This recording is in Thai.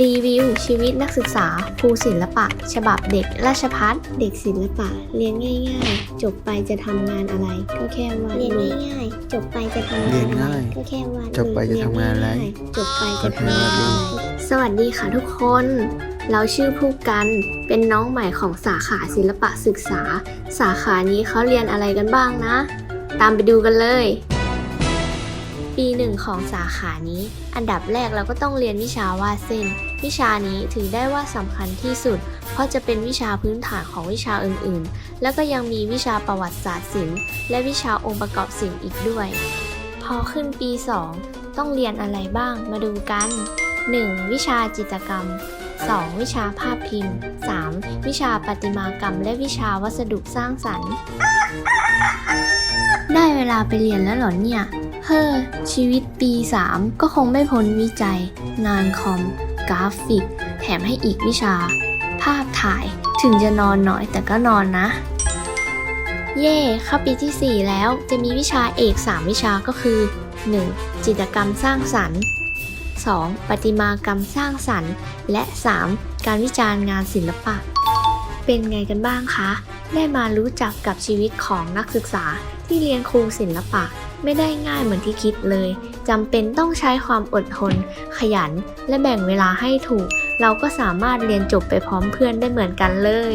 รีวิว ชีวิตนักศึกษาครูศิลปะ ฉบับเด็กราชพัฒเด็กศิลปะ เรียนง่ายๆ จบไปจะทำงานอะไร ก็แค่วาดเรียนรูป ง่ายๆ จบไปจะทำงานเรียนอะไรง่ายก็แค่วาดจบไปจะทำงานอะไรเยๆจบไปจะทำงานก็แค่วาดรูอะไรปสวัสดีค่ะทุกคน เราชื่อผู้กัน เป็นน้องใหม่ของสาขาศิลปะศึกษา สาขานี้เขาเรียนอะไรกันบ้างนะ ตามไปดูกันเลย ปีหนึ่งของสาขานี้ อันดับแรกเราก็ต้องเรียนวิชาวาดเส้น วิชานี้ถือได้ว่าสำคัญที่สุด เพราะจะเป็นวิชาพื้นฐานของวิชาอื่นๆ แล้วก็ยังมีวิชาประวัติศาสตร์ศิลป์และวิชาองค์ประกอบศิลป์อีกด้วย พอขึ้นปี 2 ต้องเรียนอะไรบ้างมาดูกัน 1. วิชาจิตรกรรม 2. วิชาภาพพิมพ์ 3. วิชาประติมากรรม และวิชาวัสดุสร้างสรรค์ ได้เวลาไปเรียนแล้วหรอเนี่ย เฮ้อชีวิตปี 3 ก็คงไม่พ้นวิจัย งานคอม กราฟิก แถมให้อีกวิชา ภาพถ่าย ถึงจะนอนหน่อยแต่ก็นอนนะ เย่เข้าปีที่ 4 แล้วจะมีวิชาเอก 3 วิชาก็คือ 1. จิตรกรรมสร้างสรรค์ 2. ประติมากรรมสร้างสรรค์ และ 3. การวิจารณ์งานศิลปะ เป็นไงกันบ้างคะ ได้มารู้จักกับชีวิตของนักศึกษาที่เรียนครูศิลปะ ไม่ได้ง่ายเหมือนที่คิดเลยจำเป็นต้องใช้ความอดทน ขยัน และแบ่งเวลาให้ถูก เราก็สามารถเรียนจบไปพร้อมเพื่อนได้เหมือนกันเลย